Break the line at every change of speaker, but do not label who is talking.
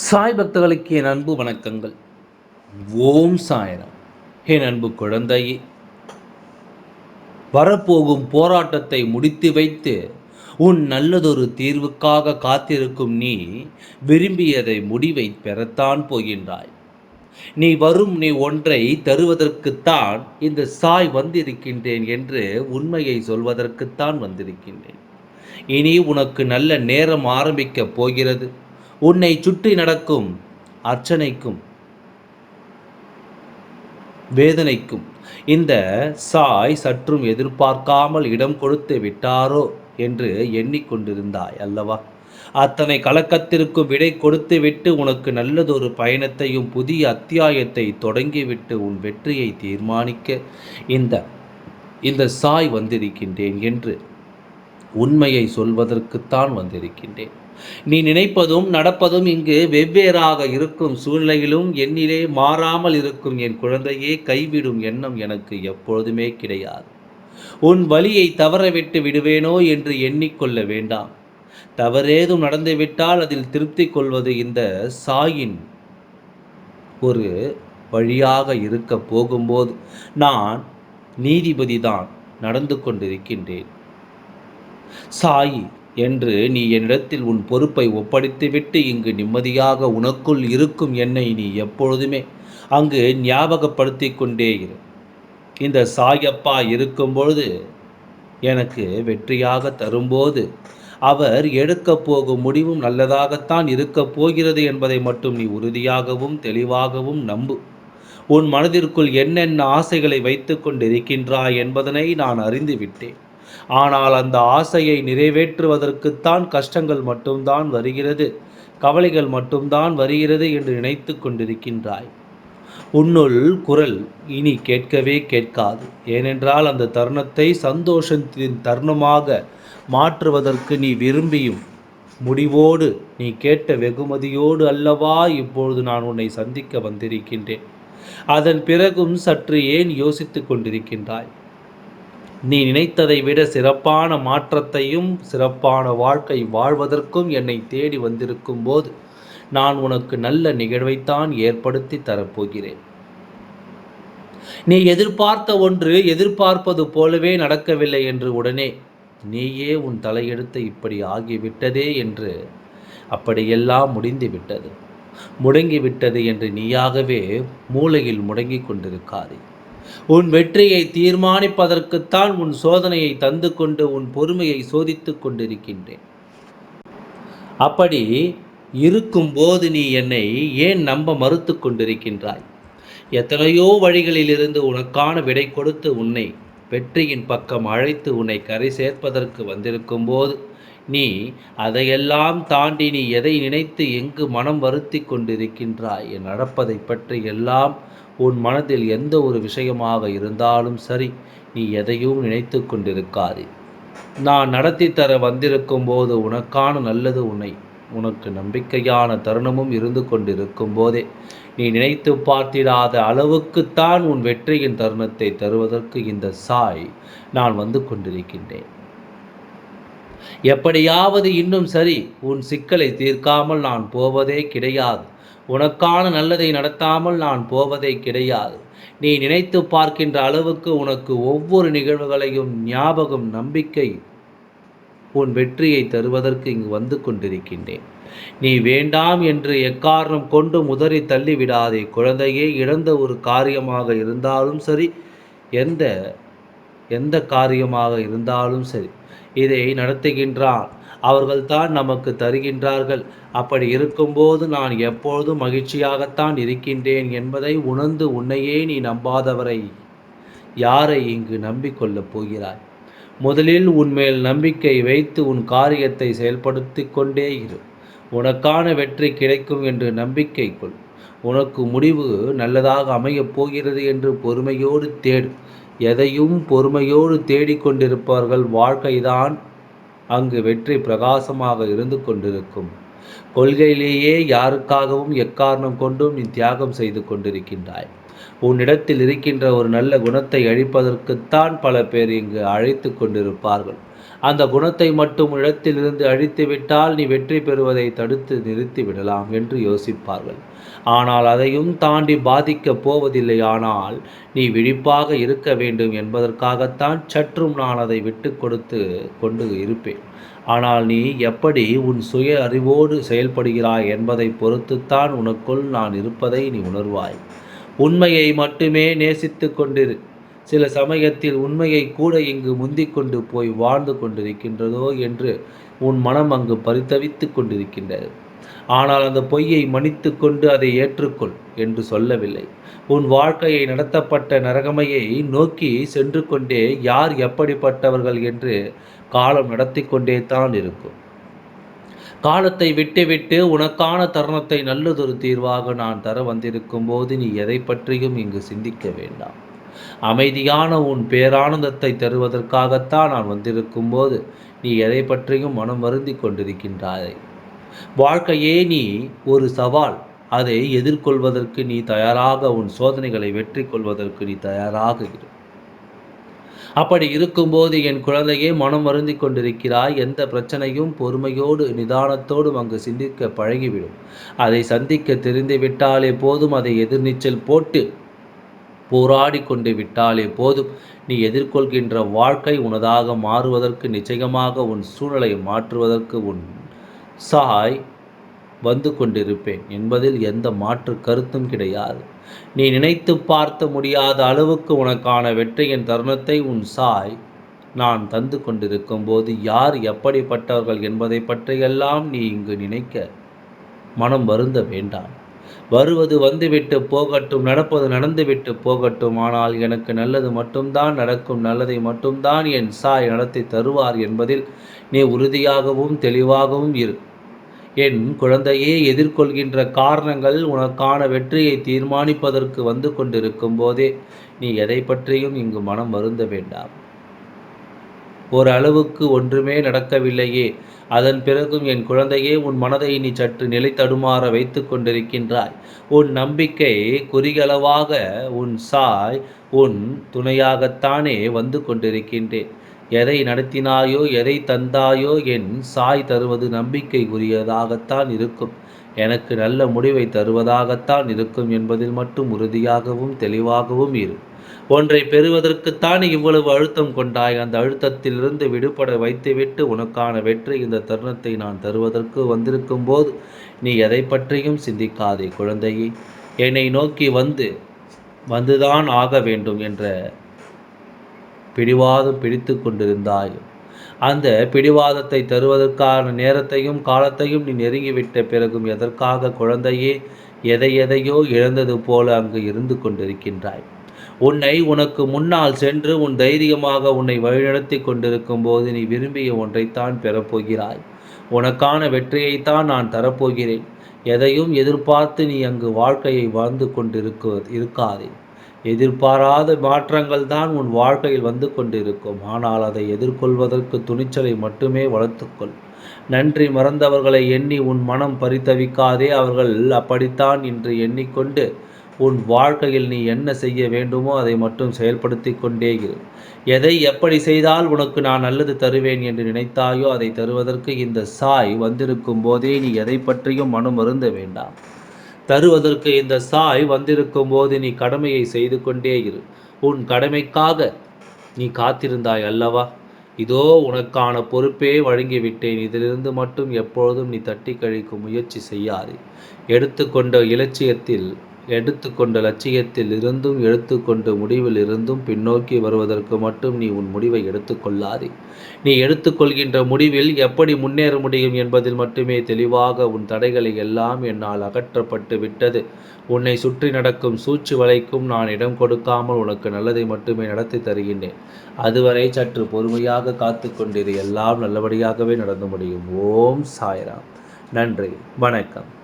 சாய் பக்தர்களுக்கு என் அன்பு வணக்கங்கள். ஓம் சாயனம் என் அன்பு குழந்தையே வரப்போகும் போராட்டத்தை முடித்து வைத்து உன் நல்லதொரு தீர்வுக்காக காத்திருக்கும் நீ விரும்பியதை முடிவை பெறத்தான் போகின்றாய். நீ வரும் நீ ஒன்றை தருவதற்குத்தான் இந்த சாய் வந்திருக்கின்றேன் என்று உண்மையை சொல்வதற்குத்தான் வந்திருக்கின்றேன். இனி உனக்கு நல்ல நேரம் ஆரம்பிக்கப் போகிறது. உன்னை சுற்றி நடக்கும் அர்ச்சனைக்கும் வேதனைக்கும் இந்த சாய் சற்றும் எதிர்பார்க்காமல் இடம் கொடுத்து விட்டாரோ என்று எண்ணிக்கொண்டிருந்தாய் அல்லவா? அத்தனை கலக்கத்திற்கும் விடை கொடுத்து விட்டு உனக்கு நல்லதொரு பயணத்தையும் புதிய அத்தியாயத்தை தொடங்கிவிட்டு உன் வெற்றியை தீர்மானிக்க இந்த இந்த சாய் வந்திருக்கின்றேன் என்று உண்மையை சொல்வதற்குத்தான் வந்திருக்கின்றேன். நீ நினைப்பதும் நடப்பதும் இங்கு வெவ்வேறாக இருக்கும் சூழ்நிலையிலும் என்னிலே மாறாமல் இருக்கும் என் குழந்தையே கைவிடும் எண்ணம் எனக்கு எப்பொழுதுமே கிடையாது. உன் வழியை தவறவிட்டு விடுவேனோ என்று எண்ணிக்கொள்ள வேண்டாம். தவறேதும் நடந்துவிட்டால் அதில் திருப்தி கொள்வது இந்த சாயின் ஒரு வழியாக இருக்க போகும்போது நான் நீதிபதி தான் நடந்து கொண்டிருக்கின்றேன். சாய் என்று நீ என்னிடத்தில் உன் பொறுப்பை ஒப்படைத்துவிட்டு இங்கு நிம்மதியாக உனக்குள் இருக்கும் என்னை நீ எப்பொழுதுமே அங்கு ஞாபகப்படுத்தி கொண்டே இரு. இந்த சாயப்பா இருக்கும் பொழுது எனக்கு வெற்றியாக தரும்போது அவர் எடுக்கப் போகும் முடிவும் நல்லதாகத்தான் இருக்கப் போகிறது என்பதை மட்டும் நீ உறுதியாகவும் தெளிவாகவும் நம்பு. உன் மனதிற்குள் என்னென்ன ஆசைகளை வைத்து கொண்டிருக்கின்றாய் என்பதனை நான் அறிந்து விட்டேன். ஆனால் அந்த ஆசையை நிறைவேற்றுவதற்குத்தான் கஷ்டங்கள் மட்டும்தான் வருகிறது கவலைகள் மட்டும்தான் வருகிறது என்று நினைத்து கொண்டிருக்கின்றாய். உன்னுள் குரல் இனி கேட்கவே கேட்காது. ஏனென்றால் அந்த தருணத்தை சந்தோஷத்தின் தருணமாக மாற்றுவதற்கு நீ விரும்பியும் முடிவோடு நீ கேட்ட வெகுமதியோடு அல்லவா இப்பொழுது நான் உன்னை சந்திக்க வந்திருக்கின்றேன். அதன் பிறகும் சற்று ஏன் யோசித்து கொண்டிருக்கின்றாய்? நீ நினைத்ததை விட சிறப்பான மாற்றத்தையும் சிறப்பான வாழ்க்கை வாழ்வதற்கும் என்னை தேடி வந்திருக்கும் போது நான் உனக்கு நல்ல நிகழ்வைத்தான் ஏற்படுத்தி தரப்போகிறேன். நீ எதிர்பார்த்த ஒன்று எதிர்பார்ப்பது போலவே நடக்கவில்லை என்று உடனே நீயே உன் தலையெடுத்து இப்படி ஆகிவிட்டதே என்று அப்படியெல்லாம் முடிந்துவிட்டது. முடங்கிவிட்டது என்று நீயாகவே மூளையில் முடங்கிக் கொண்டிருக்காதே. உன் வெற்றியை தீர்மானிப்பதற்குத்தான் உன் சோதனையை தந்து கொண்டு உன் பொறுமையை சோதித்து கொண்டிருக்கின்றேன். அப்படி இருக்கும்போது நீ என்னை ஏன் நம்ப மறுத்து கொண்டிருக்கின்றாய்? எத்தனையோ வழிகளிலிருந்து உனக்கான விடை கொடுத்து உன்னை வெற்றியின் பக்கம் அழைத்து உன்னை கரை சேர்ப்பதற்கு வந்திருக்கும் போது நீ அதையெல்லாம் தாண்டி நீ எதை நினைத்து எங்கு மனம் வருத்தி கொண்டிருக்கின்றாய்? நடப்பதை பற்றி எல்லாம் உன் மனதில் எந்த ஒரு விஷயமாக இருந்தாலும் சரி நீ எதையும் நினைத்து கொண்டிருக்காதே. நான் நடத்தி தர வந்திருக்கும் போது உனக்கான நல்லது உன்னை உனக்கு நம்பிக்கையான தருணமும் இருந்து கொண்டிருக்கும் போதே நீ நினைத்து பார்த்திடாத அளவுக்குத்தான் உன் வெற்றியின் தருணத்தை தருவதற்கு இந்த சாய் நான் வந்து கொண்டிருக்கின்றேன். எப்படியாவது இன்னும் சரி உன் சிக்கலை தீர்க்காமல் நான் போவதே கிடையாது. உனக்கான நல்லதை நடத்தாமல் நான் போவதே கிடையாது. நீ நினைத்து பார்க்கின்ற அளவுக்கு உனக்கு ஒவ்வொரு நிகழ்வுகளையும் ஞாபகம் நம்பிக்கை உன் வெற்றியை தருவதற்கு இங்கு வந்து கொண்டிருக்கின்றேன். நீ வேண்டாம் என்று எக்காரணம் கொண்டு முதறி தள்ளிவிடாதே. குழந்தையே இழந்த ஒரு காரியமாக இருந்தாலும் சரி எந்த எந்த காரியமாக இருந்தாலும் சரி இதை நடத்துகின்றான். அவர்கள்தான் நமக்கு தருகின்றார்கள். அப்படி இருக்கும்போது நான் எப்பொழுதும் மகிழ்ச்சியாகத்தான் இருக்கின்றேன் என்பதை உணர்ந்து உன்னையே நீ நம்பாதவரை யாரை இங்கு நம்பிக்கொள்ளப் போகிறாய்? முதலில் உன்மேல் நம்பிக்கை வைத்து உன் காரியத்தை செயல்படுத்தி கொண்டே இரு. உனக்கான வெற்றி கிடைக்கும் என்று நம்பிக்கை கொள். உனக்கு முடிவு நல்லதாக அமையப் போகிறது என்று பொறுமையோடு தேடு. எதையும் பொறுமையோடு தேடிக்கொண்டிருப்பார்கள். வாழ்க்கைதான் அங்கு வெற்றி பிரகாசமாக இருந்து கொண்டிருக்கும். கொள்கையிலேயே யாருக்காகவும் எக்காரணம் கொண்டும் நீ தியாகம் செய்து கொண்டிருக்கின்றாய். உன்னிடத்தில் இருக்கின்ற ஒரு நல்ல குணத்தை அழிப்பதற்குத்தான் பல பேர் இங்கு அழைத்து கொண்டிருப்பார்கள். அந்த குணத்தை மட்டும் இடத்திலிருந்து அழித்துவிட்டால் நீ வெற்றி பெறுவதை தடுத்து நிறுத்தி விடலாம் என்று யோசிப்பார்கள். ஆனால் அதையும் தாண்டி பாதிக்கப் போவதில்லை. ஆனால் நீ விழிப்பாக இருக்க வேண்டும் என்பதற்காகத்தான் சற்றும் நான் அதை விட்டு கொடுத்து கொண்டு இருப்பேன். ஆனால் நீ எப்படி உன் சுய அறிவோடு செயல்படுகிறாய் என்பதை பொறுத்துத்தான் உனக்குள் நான் இருப்பதை நீ உணர்வாய். உண்மையை மட்டுமே நேசித்து கொண்டிரு. சில சமயத்தில் உண்மையை கூட இங்கு முந்திக் கொண்டு போய் வாழ்ந்து கொண்டிருக்கின்றதோ என்று உன் மனம் அங்கு பரித்தவித்து கொண்டிருக்கின்றது. ஆனால் அந்த பொய்யை மன்னித்து கொண்டு அதை ஏற்றுக்கொள் என்று சொல்லவில்லை. உன் வாழ்க்கையை நடத்தப்பட்ட நரகமையை நோக்கி சென்று கொண்டே யார் எப்படிப்பட்டவர்கள் என்று காலம் நடத்தி கொண்டே தான் இருக்கும். காலத்தை விட்டுவிட்டு உனக்கான தருணத்தை நல்லதொரு தீர்வாக நான் தர வந்திருக்கும் போது நீ எதை பற்றியும் இங்கு சிந்திக்க வேண்டாம். அமைதியான உன் பேரானந்தத்தை தருவதற்காகத்தான் நான் வந்திருக்கும் போது நீ எதை பற்றியும் மனம் வருந்தி கொண்டிருக்கின்றாய். வாழ்க்கையே நீ ஒரு சவால். அதை எதிர்கொள்வதற்கு நீ தயாராக உன் சோதனைகளை வெற்றி கொள்வதற்கு நீ தயாராக இரு. அப்படி இருக்கும்போது என் குழந்தையே மனம் வருந்தி கொண்டிருக்கிறாய். எந்த பிரச்சனையும் பொறுமையோடு நிதானத்தோடும் அங்கு சிந்திக்க பழகிவிடும். அதை சந்திக்க தெரிந்து விட்டாலே போதும். அதை எதிர்நீச்சல் போட்டு போராடி கொண்டு விட்டாலே போதும். நீ எதிர்கொள்கின்ற வாழ்க்கை உனதாக மாறுவதற்கு நிச்சயமாக உன் சூழலை மாற்றுவதற்கு உன் சாய் வந்து கொண்டிருப்பேன் என்பதில் எந்த மாற்று கருத்தும் கிடையாது. நீ நினைத்து பார்த்த முடியாத அளவுக்கு உனக்கான வெற்றியின் தருணத்தை உன் சாய் நான் தந்து கொண்டிருக்கும் போது யார் எப்படிப்பட்டவர்கள் என்பதை பற்றியெல்லாம் நீ இங்கு நினைக்க மனம் வருந்த வேண்டாம். வருவது வந்துவிட்டு போகட்டும் நடப்பது நடந்துவிட்டு போகட்டும் ஆனால் எனக்கு நல்லது மட்டும்தான் நடக்கும் நல்லதை மட்டும்தான் என் சாய் நடத்தி தருவார் என்பதில் நீ உறுதியாகவும் தெளிவாகவும் இரு. என் குழந்தையே எதிர்கொள்கின்ற காரணங்கள் உனக்கான வெற்றியை தீர்மானிப்பதற்கு வந்து கொண்டிருக்கும் போதே நீ எதை பற்றியும் இங்கு மனம் வருந்த வேண்டாம். ஒரு அளவுக்கு ஒன்றுமே நடக்கவில்லையே. அதன் பிறகும் என் குழந்தையே உன் மனதை நீ சற்று நிலை தடுமாற வைத்து கொண்டிருக்கின்றாய். உன் நம்பிக்கை குறிகளவாக உன் சாய் உன் துணையாகத்தானே வந்து கொண்டிருக்கின்றேன். எதை நடத்தினாயோ எதை தந்தாயோ என் சாய் தருவது நம்பிக்கைக்குரியதாகத்தான் இருக்கும். எனக்கு நல்ல முடிவை தருவதாகத்தான் இருக்கும் என்பதில் மட்டும் உறுதியாகவும் தெளிவாகவும் இரு. ஒன்றை பெறுவதற்குத்தான் இவ்வளவு அழுத்தம் கொண்டாய்? அந்த அழுத்தத்திலிருந்து விடுபட வைத்துவிட்டு உனக்கான வெற்றி இந்த தருணத்தை நான் தருவதற்கு வந்திருக்கும் போது நீ எதை பற்றியும் சிந்திக்காதே குழந்தையே. என்னை நோக்கி வந்து வந்துதான் ஆக வேண்டும் என்ற பிடிவாதம் பிடித்து கொண்டிருந்தாய். அந்த பிடிவாதத்தை தருவதற்கான நேரத்தையும் காலத்தையும் நீ நெருங்கிவிட்ட பிறகும் எதற்காக குழந்தையே? எதை எதையோ இழந்தது போல அங்கு இருந்து கொண்டிருக்கின்றாய். உன்னை உனக்கு முன்னால் சென்று உன் தைரியமாக உன்னை வழிநடத்தி கொண்டிருக்கும் போது நீ விரும்பிய ஒன்றைத்தான் பெறப்போகிறாய். உனக்கான வெற்றியைத்தான் நான் தரப்போகிறேன். எதையும் எதிர்பார்த்து நீ அங்கு வாழ்க்கையை வாழ்ந்து கொண்டிருக்க இருக்காதே. எதிர்பாராத மாற்றங்கள் தான் உன் வாழ்க்கையில் வந்து கொண்டிருக்கும். ஆனால் அதை எதிர்கொள்வதற்கு துணிச்சலை மட்டுமே வளர்த்துக்கொள். நன்றி மறந்தவர்களை எண்ணி உன் மனம் பரித்தவிக்காதே அவர்கள் அப்படித்தான் என்று எண்ணிக்கொண்டு உன் வாழ்க்கையில் நீ என்ன செய்ய வேண்டுமோ அதை மட்டும் செயல்படுத்தி கொண்டே இரு. எதை எப்படி செய்தால் உனக்கு நான் நல்லது தருவேன் என்று நினைத்தாயோ அதை தருவதற்கு இந்த சாய் வந்திருக்கும் போதே நீ எதை பற்றியும் மனம் மருந்த வேண்டாம். தருவதற்கு இந்த சாய் வந்திருக்கும் போது நீ கடமையை செய்து கொண்டே இரு. உன் கடமைக்காக நீ காத்திருந்தாய் அல்லவா? இதோ உனக்கான பொறுப்பே வழங்கிவிட்டேன். இதிலிருந்து மட்டும் எப்பொழுதும் நீ தட்டி கழிக்கும் முயற்சி செய்யாதே. எடுத்துக்கொண்ட இலட்சியத்தில் எடுத்துக்கொண்ட லட்சியத்தில் இருந்தும் எடுத்துக்கொண்ட முடிவில் இருந்தும் பின்னோக்கி வருவதற்கு மட்டும் நீ உன் முடிவை எடுத்துக்கொள்ளாதே. நீ எடுத்துக்கொள்கின்ற முடிவில் எப்படி முன்னேற முடியும் என்பதில் மட்டுமே தெளிவாக உன் தடைகளை எல்லாம் என்னால் அகற்றப்பட்டு விட்டது. உன்னை சுற்றி நடக்கும் சூழ்ச்சி வலைக்கும் நான் இடம் கொடுக்காமல் உனக்கு நல்லதை மட்டுமே நடத்தி தருகின்றேன். அதுவரை சற்று பொறுமையாக காத்து கொண்டிரு. எல்லாம் நல்லபடியாகவே நடந்து முடியும். ஓம் சாய்ராம். நன்றி. வணக்கம்.